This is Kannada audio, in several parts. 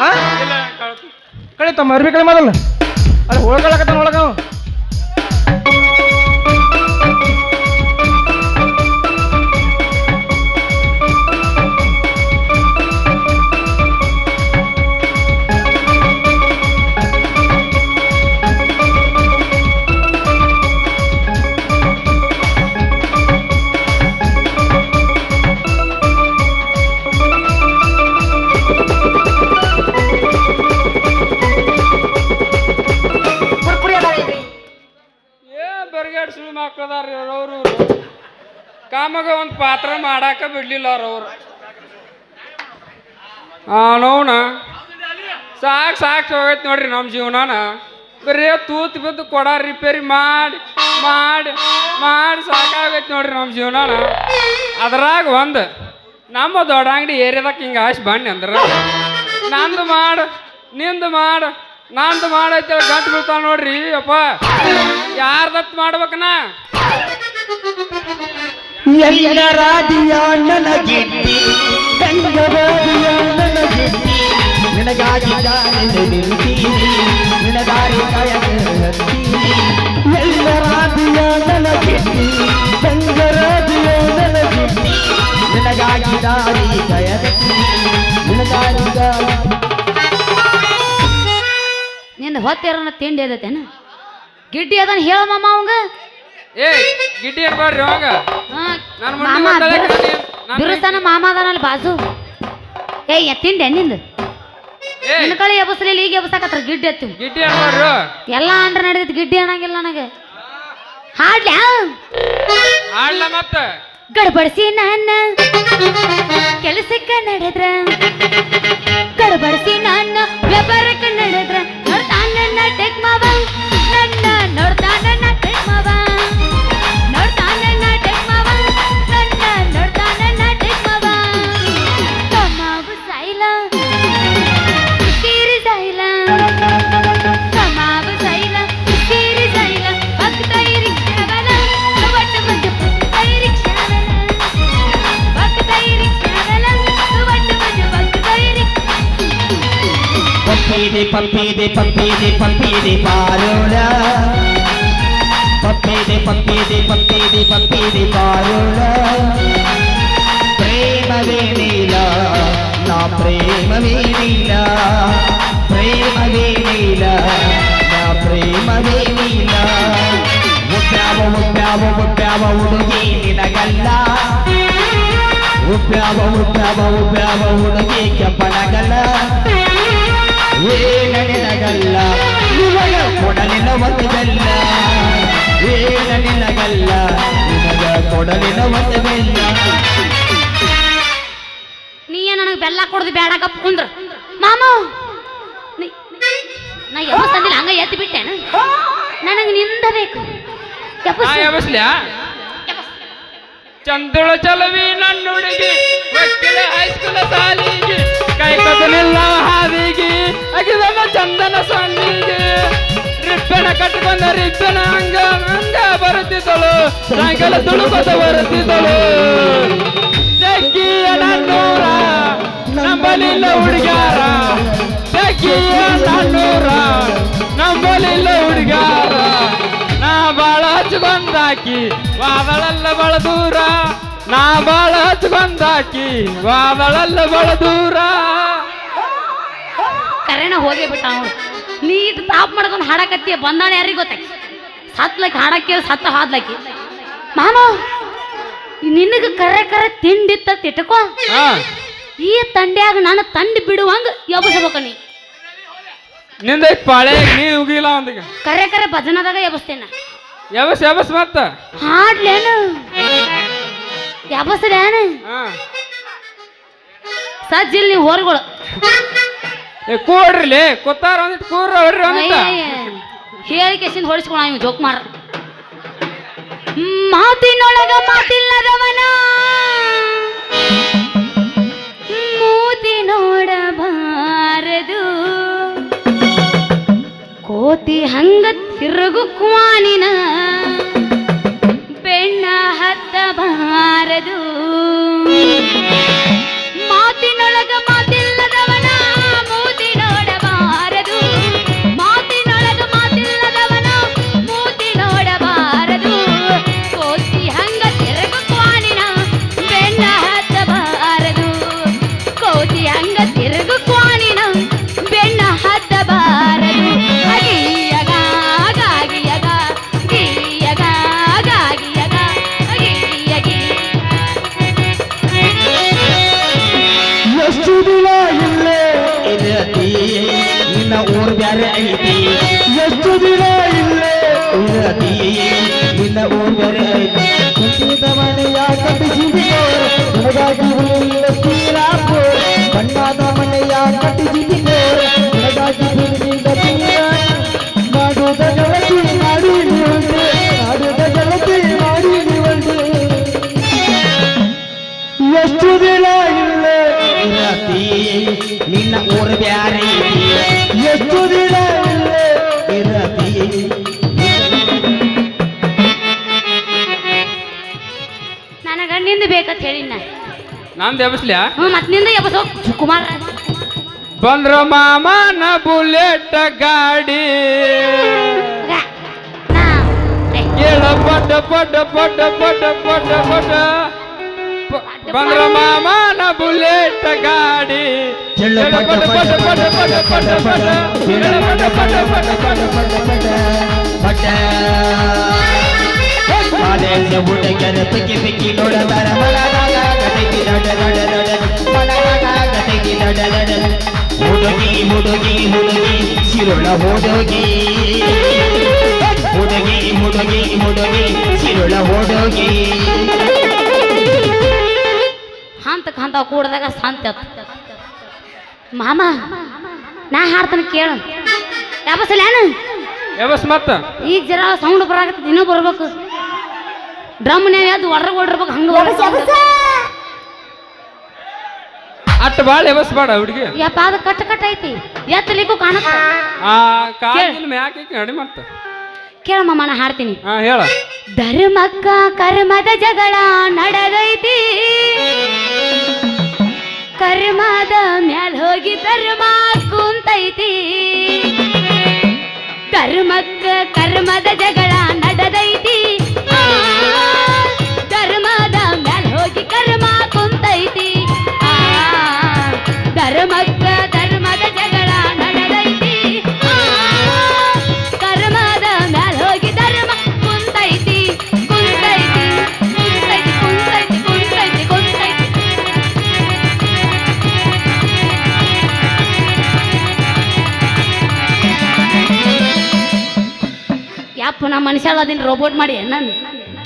ಹಾ ಕಳಿತಮ್ಮ ಅರ್ಬಿ ಕಳಿ ಮಾಡಲ್ಲ ಅಲ್ಲಿ ಹೋಳ್ಕೊಳಕತ್ತಾನ ಒಳಗ ಮಾಡಾಕ ಬಿಡ್ಲಿಲ್ಲ ಅವ್ರು? ನೋವನ ಸಾಕು ಸಾಕು ಹೋಗೈತೆ ನೋಡ್ರಿ ನಮ್ಮ ಜೀವನಾನ. ಬರೀ ತೂತು ಬಿದ್ದು ಕೊಡ ರಿಪೇರಿ ಮಾಡಿ ಮಾಡಿ ಮಾಡಿ ಸಾಕಾಗೈತೆ ನೋಡ್ರಿ ನಮ್ಮ ಜೀವನಾನ. ಅದ್ರಾಗ ಒಂದು, ನಮ್ಮ ದೊಡ್ಡ ಅಂಗಡಿ ಏರಿಯಾದಾಗ ಹಿಂಗೆ ಆಶ್ ಬನ್ನಿ ಅಂದ್ರೆ, ನಂದು ಮಾಡು, ನಿಂದು ಮಾಡು, ನಂದು ಮಾಡೈತೆ ಗಂಟು ಬೀಳ್ತಾವ ನೋಡ್ರಿ, ಅಪ್ಪ. ಯಾರ್ದತ್ ಮಾಡ್ಬೇಕನಾ? ಎಲ್ಲರಾದಿಯ ನನಗಿತ್ತಿ ಗಂಗರಾದಿಯ ನನಗಿತ್ತಿ ನಿನಗಾಗಿ ದಾರಿ ನಿಲ್ತೀನಿ ನಿನಗಾರಿ ಕಾಯತ್ತೀನಿ ಎಲ್ಲರಾದಿಯ ನನಗಿತ್ತಿ ಗಂಗರಾದಿಯ ನನಗಿತ್ತಿ ನಿನಗಾಗಿ ದಾರಿ ಕಾಯತ್ತೀನಿ ನಿನಗಾರಿ ದಾರಿ ನಿಂದ ಹೊತ್ತಿರೋನ ತಿಂಡಿ ಅದತೇನ? ಗಿಡ್ಡಿ ಅದನ್ನ ಹೇಳ ಅವಂಗ? ಏ ಗಿಡ್ಡಿ ಅವಾಗ. ಮಾಮ ಮಾತಾಡಕ್ಕೆ ನಾನು- ನಾನು- ಬಿರುಸ್ತಾನ ಮಾಮ ಅದಾನಲ್ಲ ಬಾಜು. ಏ ತಿಂಡೆ ನಿಂದು? ಏ ನಿನ್ನ ಕಳಿ ಎಬಸ್ಲಿಲ್ಲ ಈಗ ಎಬಸಾಕತ್ರ ಗಿಡ್ಡಿ ಎತ್ತಿ ಗಿಡ್ಡಿ ಎಲ್ಲ ಅಂದ್ರ ನಡೆದಿತ್ತು ಗಿಡ್ಡಿ ಅನ್ನಂಗಿಲ್ಲ ನನಗೆ. ಹಾಡ್ಲ್ಯಾ ಆಡ್ಲ ಮತ್ತ? ಗಡಬಡಿಸಿ ನನ್ನ. ಕೆಲಸಕ್ಕೆ ನಡೆದ್ರ. ಗಡಬಡಿಸಿ ನನ್ನ. ವ್ಯಾಪಾರಕ್ಕೆ ನಡೆದ್ರ. ನೋಡ್ತಾನ ಟೆಕ್ ಮಾವ. ಪಪ್ಪಿದೆ ಪಪ್ಪಿದೆ ಪಪ್ಪಿದೆ ಪಪ್ಪಿದೆ ಪಾರೋಳ ಪಪ್ಪಿದೆ ಪಪ್ಪಿದೆ ಪಪ್ಪಿದೆ ಪಪ್ಪಿದೆ ಪಾರೋಳ ಪ್ರೇಮವೇ ನೀಲ ನಾ ಪ್ರೇಮವೇ ನೀಲ ಪ್ರೇಮವೇ ನೀಲ ನಾ ಪ್ರೇಮವೇ ನೀಲ ಉಪ್ಯಾವ ಉಪ್ಯಾವ ಉಪ್ಯಾವ ಹುಡುಗಿ ನಿನಗಲ್ಲ ಉಪ್ಯಾವ ಉಪ್ಯಾವ ಉಪ್ಯಾವ ಹುಡುಗಿ ಕೆಂಪನಗಲ್ಲ ಏನಗಲ್ಲ ನಿನಗ ಕೊಡಲಿನ ಒಂದು ಬೆಲ್ಲ ಏನಗಲ್ಲ ನಿನಗ ಕೊಡಲಿನ ಒಂದು ಬೆಲ್ಲ ನೀ ಏನ್ ನನಗೆ ಬೆಲ್ಲ ಕೊಡದು ಬೇಡ ಕಪ್ ಕುಂದ್ರ ಮಾಮ ನೀ- ನಾ ಎಬ್ಬಸ್ ತಂದಿಲ್ಲ ಹಂಗ ಎತ್ತಿ ಬಿಟ್ಟೆನ ನನಗೆ ನಿಂದ ಬೇಕು. ನಾ ಎಬ್ಬಸ್ ಎಬಸ್ಲ್ಯಾ ಚಂದಳ ಚಲವಿ ನನ್ನ ಹುಡುಗಿ ವಕೀಲ ಹೈಸ್ಕೂಲ ಸಾಲಿಗೆ ಕೈ ಕದಲಿಲ್ಲ ಹಾದಿಗೆ ಅಗಿದನ ಚಂದನ ಸಣ್ಣಿಗೆ. ರಿಬ್ಬನ ಕಟ್ಕೊಂಡ ರಿಬ್ಬನ ಅಂಗ ಅಂಗ ಬರುತ್ತಿದ್ದಳು, ಸಾಯಂಕಾಲ ತುಳುಕದ ಬರುತ್ತಿದ್ದಳು. ತೆಕ್ಕಿಯ ನನ್ನೂರ, ನಂಬಲಿಲ್ಲ ಹುಡುಗಾರ ತೆಕ್ಕಿಯ ನನ್ನೂರ, ನಂಬಲಿಲ್ಲ ಹುಡುಗಾರ ನಾ ಬಾಳ ಬಂದಾಕಿ ಬಳ ದೂರ ನಾ ಬಾಳ ಹಚ್ಕೊಂಡಾಕಿ ಬಾದಳಲ್ಲ ಬಳ ದೂರ. ಕರೆನ ಹೋಗೇ ಬಿಟ್ಟ ಅವನು. ನೀಟ್ ತಾಪ್ ಮಾಡ್ಕೊಂಡು ಹಾಡಕತ್ತಿ ಬಂದಾಳೆ ಯಾರಿಗೆ ಗೊತ್ತಾಕಿ ಸತ್ಲಕ್ಕೆ ಹಾಡಕ್ಕೆ ಸತ್ತ ಹಾದ್ಲಕ್ಕಿ. ಮಾಮ ನಿನಗೆ ಕರೆ ಕರೆ ತಿಂಡಿತ್ತ ತಿಟ್ಕೋ. ಈ ತಂಡ್ಯಾಗ ನಾನು ತಂಡಿ ಬಿಡುವಂಗ ಎಬ್ಬಸಬೇಕ ನೀ. ನಿಂದ ಪಾಳೆ ನೀ ಉಗಿಲ್ಲ ಒಂದಿಗೆ ಕರೆ ಕರೆ ಭಜನದಾಗ ಎಬ್ಬಸ್ತೇನ ಎಬಸ್ ಎಬಸ್ ಮತ್ತ. ಹಾಡ್ಲೇನು? ಎಬ್ಬಸ್ಲೇನು ಹಾ. ಸಜ್ಜಿಲ್ ನೀವು ಹೊರಗಳು. ಏ ಕೂಡ್ರಿಲಿ ಕೂತಾರ ಒಂದಿಟ್ಟು ಕೂರ್ರ ಹೊಡ್ರಿ ಒಂದಿಟ್ಟ ಹೇಳಿ ಕೇಸಿಂದ ಹೊಡಿಸ್ಕೊಳ ಇವ್ ಜೋಕ್ ಮಾರ ಮಾತಿನೊಳಗ ಮಾತಿಲ್ಲದವನ. ಮೂತಿ ನೋಡಬಾರದು ಕೋತಿ ಹಂಗ ತಿರುಗು ಕ್ವಾನಿನ ಬೆಣ್ಣ ಹತ್ತಬಾರದು ನಂದು ಎಬ್ಸ್ಲ್ಯಾ ಹ್ಞೂ ಮತ್ತೆ ನಿಂದ ಎಬ್ಬಸೋ ಕುಮಾರ ಬಂದ್ರ ಮಾಮನ ಬುಲೆಟ್ ಗಾಡಿ ಕೇಳ ಪಟ ಪಟ ಪಟ ಪಟ ಪಟ ಪಟ ಬಂದ್ರ ಮಾಮನ ಬುಲೆಟ್ ಗಾಡಿ ಕೇಳ ಪಟ ಪಟ ಪಟ ಪಟ ಪಟ ಪಟ ಕೇಳ ಪಟ ಪಟ ಪಟ ಪಟ ಪಟ ಪಟ್ಟ ಕಾಲೇಜ ಹುಡುಗರ ಪಿಕ್ಕಿ ಪಿಕ್ಕಿ ಗಟಗಿ ನಡ ನಡ ನಡ ಗಟಗಿ ನಡ ನಡ ಹುಡುಗಿ ಹುಡುಗಿ ಹುಡುಗಿ ಸಿರುಳ ಹುಡುಗಿ ಹುಡುಗಿ ಹುಡುಗಿ ಹುಡುಗಿ ಸಿರುಳ ಹುಡುಗಿ ಹಂತ ಹಂತ ಕೂಡ್ದಾಗ ಸಂತ ಮಾಮ ನಾ ಹಾಡ್ತಾನೆ ಕೇಳು. ಯಾಬಸಲೇನು ಎಬಸ್ ಮತ್ತ? ಈಗ ಜರ ಸೌಂಡ್ ಬರಾಗತ್ತೆ ಇನ್ನೂ ಬರ್ಬೇಕು. ಡ್ರಮ್ ನ್ಯಾವ ಅದು ಒಡ್ರ ಓಡಿರ್ಬೇಕು ಹಂಗ ಅಟ್ಟ ಬಾಳ ಎಬಸ್ ಬೇಡ ಹುಡುಗಿ. ಯಪ್ಪ ಅದು ಕಟ್ ಕಟ್ ಐತಿ. ಎತ್ತಲಿಕ್ಕೂ ಕಾಣತ್ತ. ಆ ಕಾಲಿನ ಮ್ಯಾಕೆ ನಡಿ ಮತ್ತ ಕೇಳ ಮಮ್ಮನ ನಾ ಹಾಡ್ತೀನಿ. ಹಾ ಹೇಳ. ಧರ್ಮಕ್ಕ ಕರ್ಮದ ಜಗಳ ನಡೆದೈತಿ. ಕರ್ಮದ ಮ್ಯಾಲ್ ಹೋಗಿ ಧರ್ಮ ಕುಂತೈತಿ. ಧರ್ಮಕ್ಕ ಕರ್ಮದ ಜಗಳ ನಡೆದೈತಿ. ಧರ್ಮಕ್ಕ ಧರ್ಮದ ಜಗಳ ನಡೆದೈತಿ ಆ, ಕರ್ಮದ ಮ್ಯಾಲ್ ಹೋಗಿ ಧರ್ಮ ಕುಂತೈತಿ ಕುಂತೈತಿ ಕುಂತೈತಿ ಕುಂತೈತಿ ಕುಂತೈತಿ ಕುಂತೈತಿ ಯಪ್ಪ ನಾ ಮನುಷ್ಯ ಅಲ್ಲದಿನ ರೋಬೋಟ್ ಮಾಡಿ ನಾನು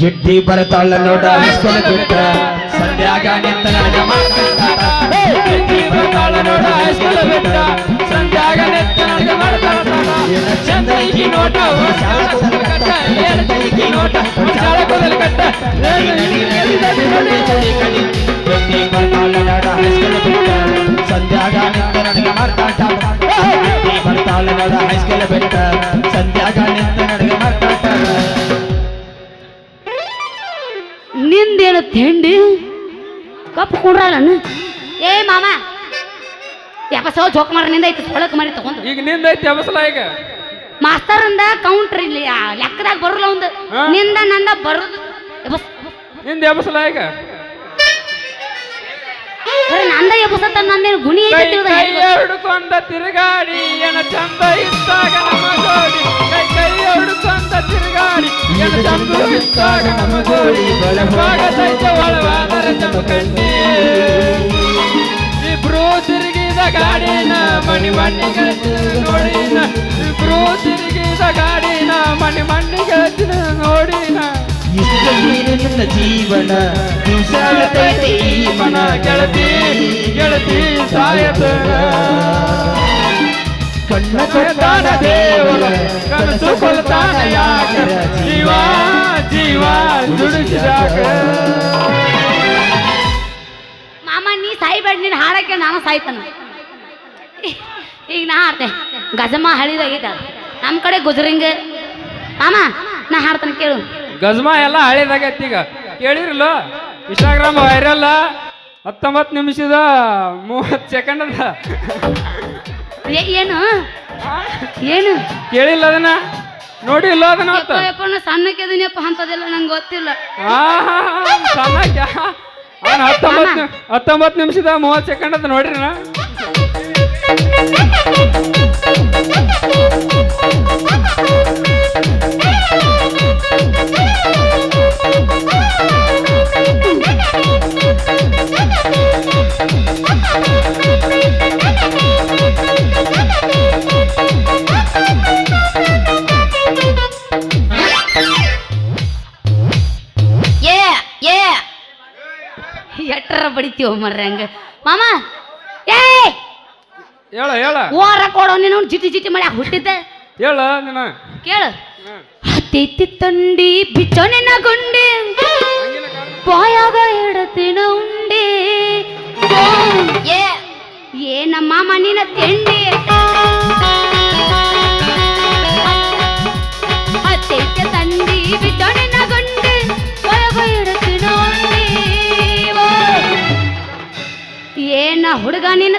ಜಿಡ್ಡಿ ಬರ್ತಾಳ ನೋಡ ಹೈಸ್ಕೂಲ್ ಬಿಟ್ಟ ಸಂಧ್ಯಾಗ ನಿಂತ ನೋಡ ಹೈಸ್ಕೂಲ್ ಬಿಟ್ಟ. ಸಂಧ್ಯಾಗ ನೆತ್ತ ನನಗ ಮಾಡ್ತಾಳ ನೋಟ ಕಟ್ಟ ಏನ್ ಈಕಿ ನೋಟ ಶಾಲೆ ಕೂದಲು ಕಟ್ಟ. ಏನ್ ನೆತ್ತ ಎಲ್ಲಿದೆ ನೋಡಿ. ಸೌ ಜೋಕ್ ಮಾರ ನಿಂದ ಐತಿ ಸೊಳಕ್ ಮಾಡಿ ತಗೊಂಡು. ಈಗ ನಿಂದೈತಿ ಅಬಸಲ ಈಗ? ಮಾಸ್ತರಿಂದ ಕೌಂಟ್ರ್ ಇಲ್ಲಿ ಆ ಲೆಕ್ಕದಾಗ ಬರಲ್ಲ ಒಂದು. ನಿಂದ ನಂದ ಬರುದು. ಎಬಸ್. ನಿಂದ ಎಬಸಲ ಈಗ? ಬರೀ ನಂದ ಎಬಸತ್ತ ನಂದೇನು ಗುಣಿ ಐತಿ ಹಿಡ್ಕೊಂಡ ತಿರುಗಾಡಿ ಏನ ಚಂದ ಇದ್ದಾಗ ನಮ್ಮ ಜೋಡಿ. ಕೈ ಕೈ ಹಿಡ್ಕೊಂಡ ತಿರುಗಾಡಿ ಏನ ಚಂದ ಇದ್ದಾಗ ನಮ್ಮ ಜೋಡಿ. ಸ್ವಾಗತೈತ ನಮ್ಮ ಕಣ್ಣಿ ಇಬ್ರು ತಿರುಗಿದ ಗಾಡಿನ ಮಣಿ ಮಣ್ಣಿ ಗೆಳತಿನ ನೋಡಿನ. ಇಬ್ರು ತಿರುಗಿದ ಗಾಡಿನ ಮಣಿ ಮಣ್ಣಿ ಗೆಳತಿನ ನೋಡಿನ. ಇಷ್ಟ ನಿನ್ನ ಜೀವನ ಹಿಂಸಾಗತೈತೆ ಈ ಮನ ಗೆಳತಿ ಗೆಳತಿ ಸಾಯತ ಕಣ್ಣ ಕೊಟ್ಟಾನ ದೇವರ ಕನಸು ಕೊಲ್ತಾನ ಯಾಕ? ಜೀವ ಜೀವ? ದುಡಿಸಿದಾಕ. ಮಾಮ ನೀ ಸಾಯ್ಬೇಡ ನೀನು ಹಾಡಕ್ಕೆ ನಾನು ಸಾಯ್ತಾನ. ಈಗ ನಾ ಹಾಡ್ತೆ. ಗಜಮ ಹಳಿದಾಗೈತೆ ನಮ್ಮ ಕಡೆ ಗುಜರಿಂಗ್. ಮಾಮ ನಾ ಹಾಡ್ತಾನೆ ಕೇಳು. ಗಜ್ಮಾ ಎಲ್ಲ ಹಳೇದಾಗೈತಿ ಈಗ. ಕೇಳಿರಲ್ಲ ಇನ್ಸ್ಟಾಗ್ರಾಮ್ ವೈರಲ್ ಹತ್ತೊಂಬತ್ತು ನಿಮಿಷದ ಮೂವತ್ತು ಸೆಕೆಂಡ್ ಅದ. ಏ- ಏನು? ಏನು? ಕೇಳಿಲ್ಲ ಅದನ್ನ? ನೋಡಿಲ್ಲ ಅದನ್ನ ಯಪ್ಪ ಅವತ್ತ ಯಪ್ಪ ನಾ ಸಣ್ಣಕ್ಕೆ ಅದೀನಪ್ಪ ಅಂತದೆಲ್ಲ ನಂಗೆ ಗೊತ್ತಿಲ್ಲ. ಸಣ್ಣಕ್ಕೆ? ಅವನು ಹತ್ತೊಂಬತ್ತು ಹತ್ತೊಂಬತ್ತು ನಿಮಿಷದ ಮೂವತ್ತು ಸೆಕೆಂಡ್ ಅದ ನೋಡ್ರಿ ನಾ. ಏ ಏ ಎಟ್ಟರ ಬಡಿತೀವ ಮರ್ರಿ ಹಂಗ ಮಾಮ ಏ ಹೇಳ ಹೇಳ. ಓರ ಕೊಡೋ ನೀನು ಜಿಟಿ ಜಿಟಿ ಮಳೆ ಹುಟ್ಟಿದ್ದೆ. ಹೇಳ ನೀನ. ಕೇಳು. ಹತ್ತೈತಿ ತಂಡಿ ಬಿಚ್ಚೋನೆನ ಗುಂಡಿ. ಬಾಯಾಗ ಇಡತಿನ ಉಂಡಿ. ಏ. ನಮ್ಮ ಮಣ್ಣಿನ ತಿಂಡಿ. ಹುಡುಗ ನಿನ್ನ